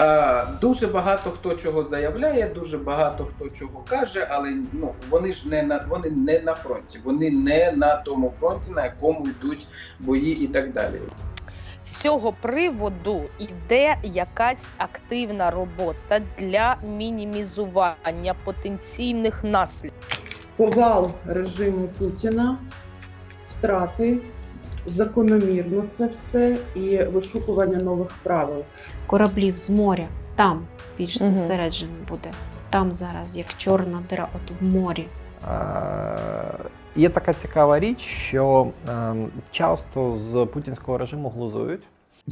Е, Дуже багато хто чого заявляє, дуже багато хто чого каже, але ну вони ж не на вони не на фронті, вони не на тому фронті, на якому йдуть бої і так далі. З цього приводу йде якась активна робота для мінімізування потенційних наслідків. повал режиму Путіна, втрати, закономірно це все і вишукування нових правил. кораблів з моря. Там більш зосереджено буде. Там зараз як чорна дира, от в морі. Є така цікава річ, що е, часто з путінського режиму глузують.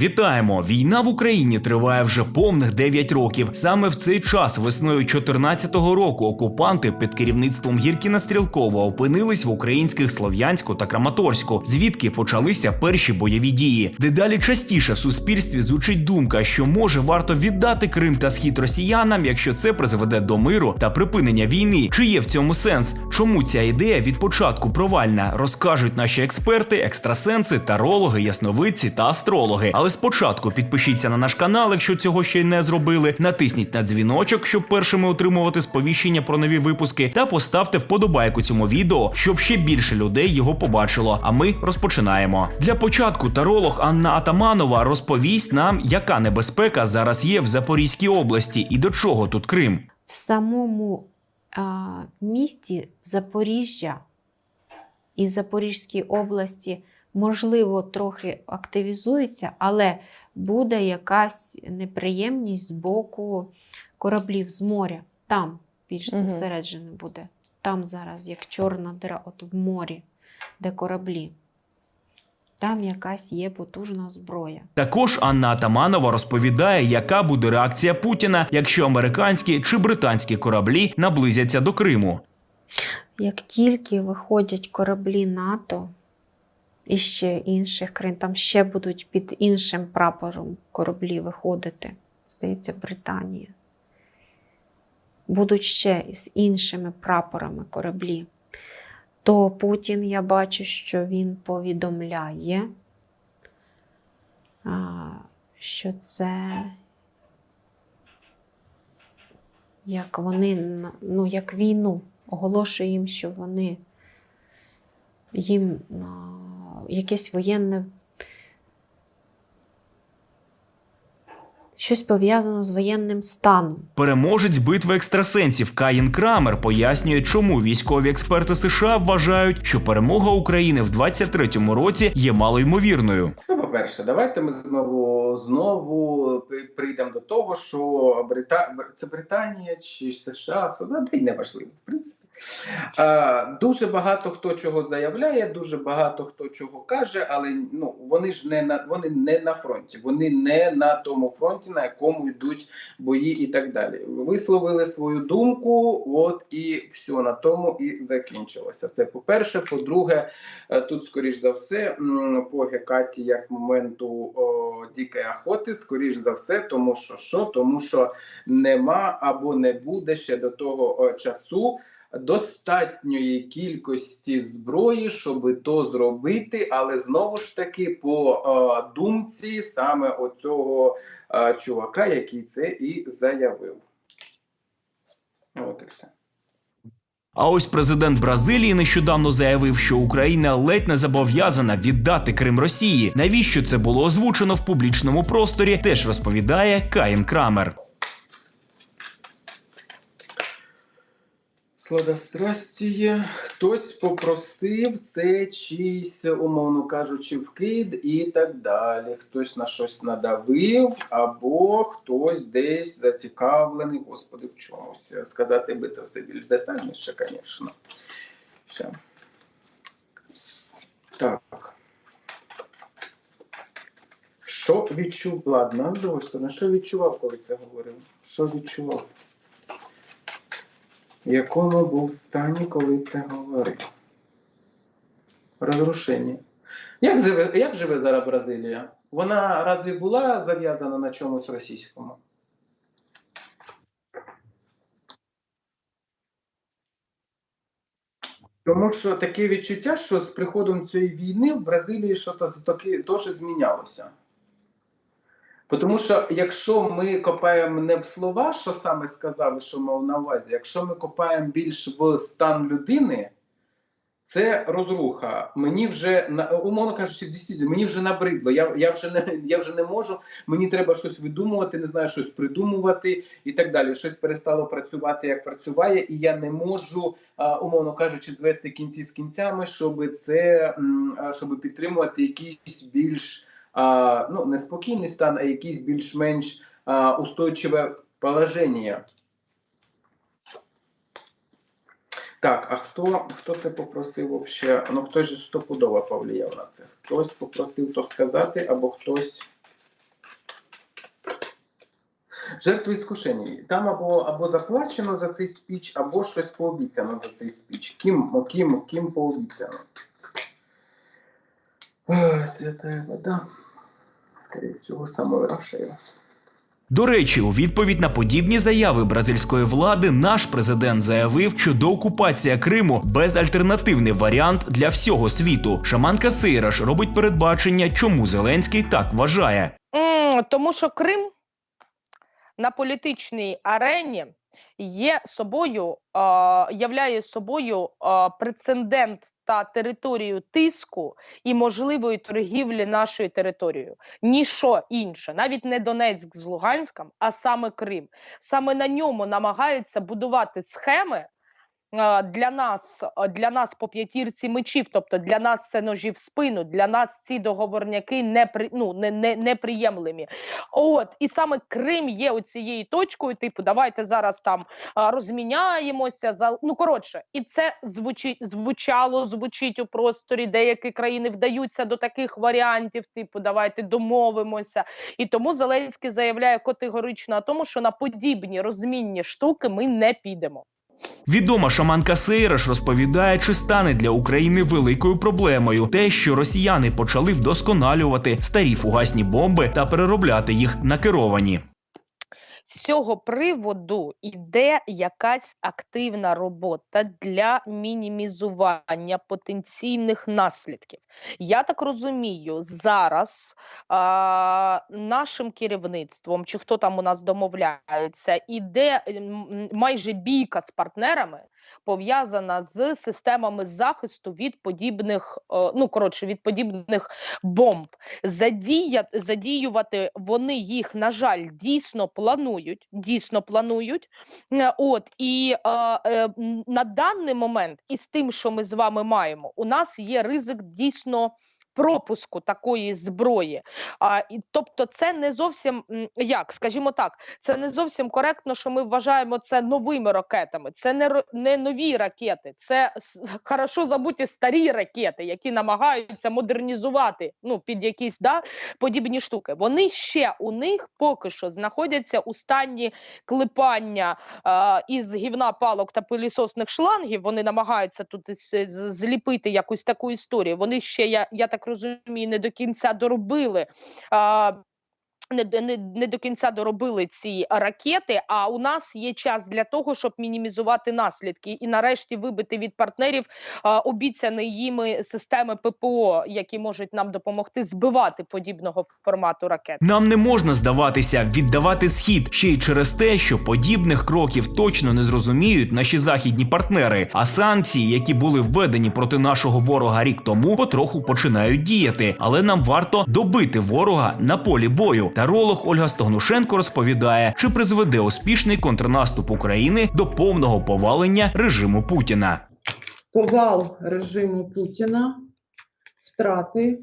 Вітаємо! Війна в Україні триває вже повних 9 років. Саме в цей час, весною 14-го року, окупанти під керівництвом Гіркіна Стрілкова опинились в українських Слов'янську та Краматорську, звідки почалися перші бойові дії. Дедалі частіше в суспільстві звучить думка, що може варто віддати Крим та схід росіянам, якщо це призведе до миру та припинення війни. Чи є в цьому сенс? Чому ця ідея від початку провальна? Розкажуть наші експерти, екстрасенси, тарологи, ясновидці та астрологи. Але спочатку підпишіться на наш канал, якщо цього ще й не зробили. Натисніть на дзвіночок, щоб першими отримувати сповіщення про нові випуски, та поставте вподобайку цьому відео, щоб ще більше людей його побачило. А ми розпочинаємо. Для початку таролог Анна Атаманова розповість нам, яка небезпека зараз є в Запорізькій області і до чого тут Крим. В самому а, місті Запоріжжя і Запорізькій області, можливо, трохи активізується, але буде якась неприємність з боку кораблів з моря. Там більш зосереджено буде. Там зараз як чорна дира, от в морі, де кораблі. Там якась є потужна зброя. Також Анна Атаманова розповідає, яка буде реакція Путіна, якщо американські чи британські кораблі наблизяться до Криму. Як тільки виходять кораблі НАТО і ще інших країн, там ще будуть під іншим прапором кораблі виходити, здається, Британія. Будуть ще з іншими прапорами кораблі. То Путін, я бачу, що він повідомляє, що це як вони ну, як війну оголошує їм, що вони їм якесь воєнне. Щось пов'язано з воєнним станом. Переможець битви екстрасенсів Каїн Крамер пояснює, чому військові експерти США вважають, що перемога України в 23-му році є малоймовірною. Ну, по-перше, давайте ми знову знову прийдемо до того, що Брита... Бр- це Британія чи США, хто да, й не важливо, в принципі. А, дуже багато хто чого заявляє, дуже багато хто чого каже, але ну вони ж не на вони не на фронті, вони не на тому фронті, на якому йдуть бої і так далі. Висловили свою думку, от і все на тому і закінчилося. Це по-перше. По-друге, Е, Тут, скоріш за все, по Гекаті як моменту о, дикої охоти, скоріш за все, тому що що? Тому що нема або не буде ще до того о, часу достатньої кількості зброї, щоб то зробити, але знову ж таки по о, думці саме оцього е, чувака, який це і заявив. От і все. А ось президент Бразилії нещодавно заявив, що Україна ледь не зобов'язана віддати Крим Росії. Навіщо це було озвучено в публічному просторі? Теж розповідає Каїн Крамер. Сладострастіє. Хтось попросив це чийсь, умовно кажучи, вкид і так далі. Хтось на щось надавив, або хтось десь зацікавлений, господи, в чомусь. Сказати би це все більш детальніше, звісно. Ще. Так. Що відчув? Ладно, з другої сторони, що відчував, коли це говорив? Що відчував? В якому був стані, коли це говорив? Розрушення. Як живе, як живе зараз Бразилія? Вона разві була зав'язана на чомусь російському? Тому що таке відчуття, що з приходом цієї війни в Бразилії щось таке змінялося. Тому що якщо ми копаємо не в слова, що саме сказали, що мав на увазі, якщо ми копаємо більш в стан людини, це розруха. Мені вже умовно кажучи, дійсно, мені вже набридло. Я, я, вже не, я вже не можу. Мені треба щось видумувати, не знаю, щось придумувати і так далі. Щось перестало працювати, як працюває, і я не можу, умовно кажучи, звести кінці з кінцями, щоб це щоб підтримувати якийсь більш ну не спокійний стан, а якийсь більш-менш устойчиве положення. Так, а хто, хто це попросив вообще? Ну хтось же стопудово повлияв на це. Хтось попросив то сказати, або хтось. Жертви іскушені. Там або, або заплачено за цей спіч, або щось пообіцяно за цей спіч. Ким, ким, ким пообіцяно? Ой, святая вода. Скоріше всього, самою Рашею. До речі, у відповідь на подібні заяви бразильської влади наш президент заявив, що доокупація Криму безальтернативний варіант для всього світу. Шаманка Сейраш робить передбачення, чому Зеленський так вважає. Тому що Крим на політичній арені є собою, являє собою прецедент та територію тиску і можливої торгівлі нашою територією. Ніщо інше, навіть не Донецьк з Луганськом, а саме Крим. Саме на ньому намагаються будувати схеми. Для нас, для нас по п'ятірці мечів, тобто для нас це ножі в спину, для нас ці договорняки не ну, не, не, неприємлемі. От і саме Крим є оцією точкою. Типу, давайте зараз там розміняємося. За ну коротше, і це звучить звучало, звучить у просторі. Деякі країни вдаються до таких варіантів. Типу, давайте домовимося. І тому Зеленський заявляє категорично тому, що на подібні розмінні штуки ми не підемо. Відома шаманка Сейраш розповідає, чи стане для України великою проблемою те, що росіяни почали вдосконалювати старі фугасні бомби та переробляти їх на керовані. З цього приводу йде якась активна робота для мінімізування потенційних наслідків. Я так розумію, зараз а, нашим керівництвом, чи хто там у нас домовляється, іде майже бійка з партнерами, пов'язана з системами захисту від подібних, е, ну коротше, від подібних бомб. Задія, задіювати вони їх, на жаль, дійсно планують. Дійсно планують. Е, От і е, е, на даний момент, із тим, що ми з вами маємо, у нас є ризик дійсно. Пропуску такої зброї, а і тобто, це не зовсім як, скажімо так, це не зовсім коректно, що ми вважаємо це новими ракетами. Це не не нові ракети, це хорошо забуті старі ракети, які намагаються модернізувати ну під якісь да подібні штуки. Вони ще у них поки що знаходяться у стані клепання е, із гівна палок та пилісосних шлангів. Вони намагаються тут зліпити якусь таку історію. Вони ще я, я так розумію, не до кінця доробили. Е, не, не, не до кінця доробили ці ракети. А у нас є час для того, щоб мінімізувати наслідки і нарешті вибити від партнерів а, обіцяні їми системи ППО, які можуть нам допомогти збивати подібного формату ракет. Нам не можна здаватися, віддавати схід ще й через те, що подібних кроків точно не зрозуміють наші західні партнери. А санкції, які були введені проти нашого ворога рік тому, потроху починають діяти. Але нам варто добити ворога на полі бою. Таролог Ольга Стогнушенко розповідає, чи призведе успішний контрнаступ України до повного повалення режиму Путіна. Повал режиму Путіна, втрати,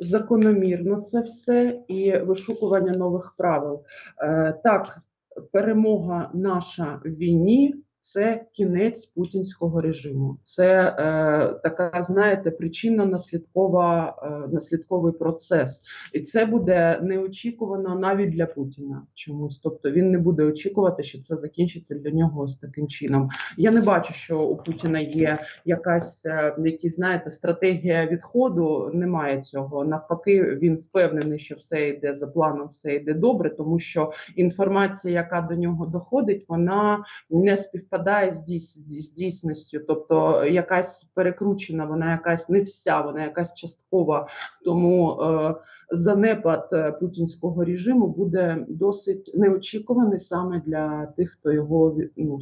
закономірно це все і вишукування нових правил. Е, так, перемога наша в війні. Це кінець путінського режиму. Це е, така, знаєте, причинно-наслідкова е, наслідковий процес, і це буде неочікувано навіть для Путіна чомусь. Тобто він не буде очікувати, що це закінчиться для нього ось таким чином. Я не бачу, що у Путіна є якась е, якісь, знаєте, стратегія відходу. Немає цього. Навпаки, він впевнений, що все йде за планом, все йде добре, тому що інформація, яка до нього доходить, вона не співпадає співпадає з, дійс, з дійсністю, тобто якась перекручена, вона якась не вся, вона якась часткова. Тому е, занепад е, путінського режиму буде досить неочікуваний саме для тих, хто його ну,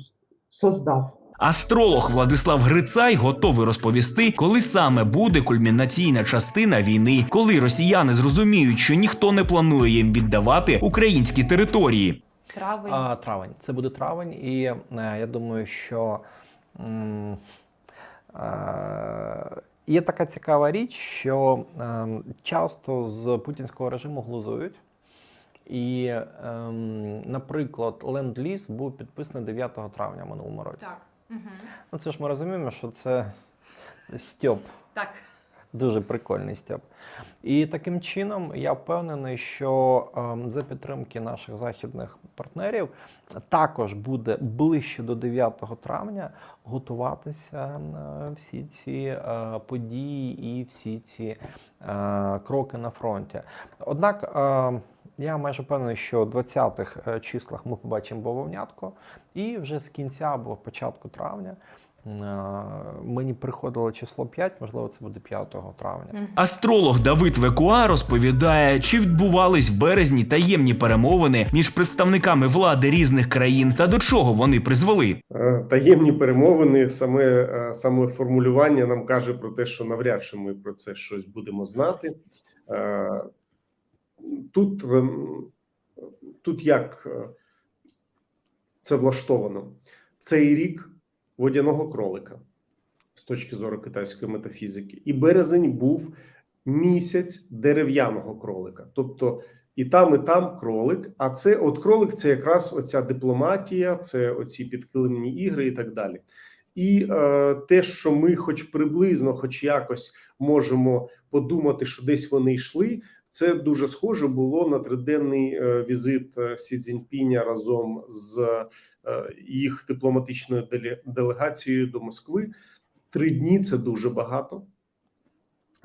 создав. Астролог Владислав Грицай готовий розповісти, коли саме буде кульмінаційна частина війни, коли росіяни зрозуміють, що ніхто не планує їм віддавати українські території. Травень. А, травень. Це буде травень, і е, я думаю, що м, е, є така цікава річ, що е, часто з путінського режиму глузують. І, ем, наприклад, ленд-ліз був підписаний 9 травня минулому році. Так. Угу. Ну, це ж ми розуміємо, що це стьоп. Так. Дуже прикольний степ. І таким чином я впевнений, що ем, за підтримки наших західних партнерів також буде ближче до 9 травня готуватися е, всі ці е, події і всі ці е, кроки на фронті. Однак е, я майже впевнений, що в 20-х е, числах ми побачимо бавовнятко, і вже з кінця або початку травня. Е, Мені приходило число 5, можливо, це буде 5 травня. Астролог Давид Векуа розповідає, чи відбувались в березні таємні перемовини між представниками влади різних країн та до чого вони призвели. Е, таємні перемовини, саме, е, саме формулювання нам каже про те, що навряд чи ми про це щось будемо знати. Тут, тут як це влаштовано? Цей рік водяного кролика з точки зору китайської метафізики, і березень був місяць дерев'яного кролика. Тобто і там, і там кролик. А це от кролик це якраз оця дипломатія, це оці підкилимні ігри і так далі. І е, те, що ми, хоч приблизно, хоч якось можемо подумати, що десь вони йшли, це дуже схоже було на триденний е, візит е, Сі Цзіньпіня разом з їх дипломатичною деле- делегацією до Москви. Три дні це дуже багато.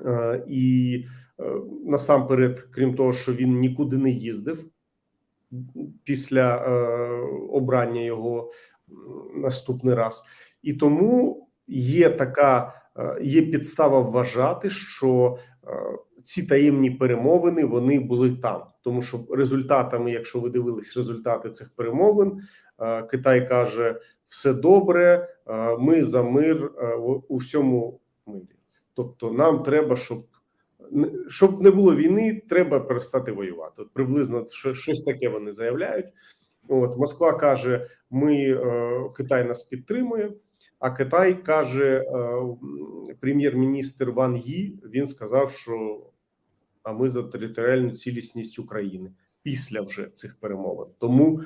Е, і е, насамперед, крім того, що він нікуди не їздив після е, обрання його наступний раз, і тому є така е, є підстава вважати, що е, ці таємні перемовини вони були там, тому що результатами, якщо ви дивились результати цих перемовин, е, Китай каже: все добре, ми за мир у всьому мирі. Тобто, нам треба, щоб щоб не було війни, треба перестати воювати. От приблизно щось таке вони заявляють. От Москва каже: ми е, Китай нас підтримує. А Китай каже, е, прем'єр-міністр Ван Ї. Він сказав, що а ми за територіальну цілісність України після вже цих перемовин. Тому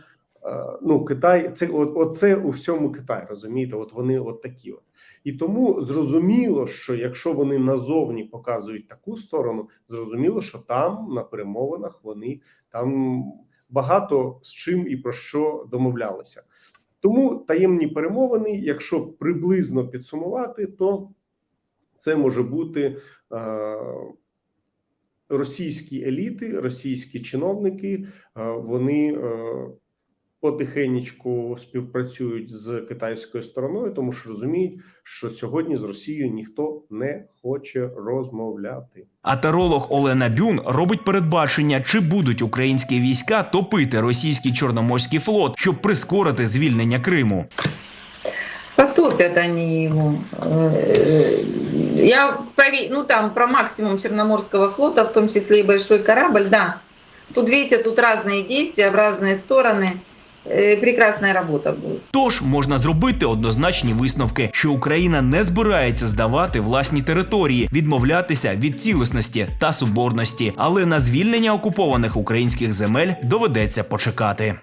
ну Китай, це от, оце у всьому Китай, розумієте? От вони от такі. От і тому зрозуміло, що якщо вони назовні показують таку сторону, зрозуміло, що там на перемовинах вони там багато з чим і про що домовлялися. Тому таємні перемовини, якщо приблизно підсумувати, то це може бути е, російські еліти, російські чиновники. Е, вони е, потихеньку співпрацюють з китайською стороною, тому що розуміють, що сьогодні з Росією ніхто не хоче розмовляти. А таролог Олена Бюн робить передбачення, чи будуть українські війська топити російський чорноморський флот, щоб прискорити звільнення Криму. Потопят они его. Э, Я прове- ну там про максимум Черноморского флота, в том числе и большой корабль, да. Тут видите, тут разные действия в разные стороны. Э, робота буде. Тож можна зробити однозначні висновки, що Україна не збирається здавати власні території, відмовлятися від цілісності та соборності, але на звільнення окупованих українських земель доведеться почекати.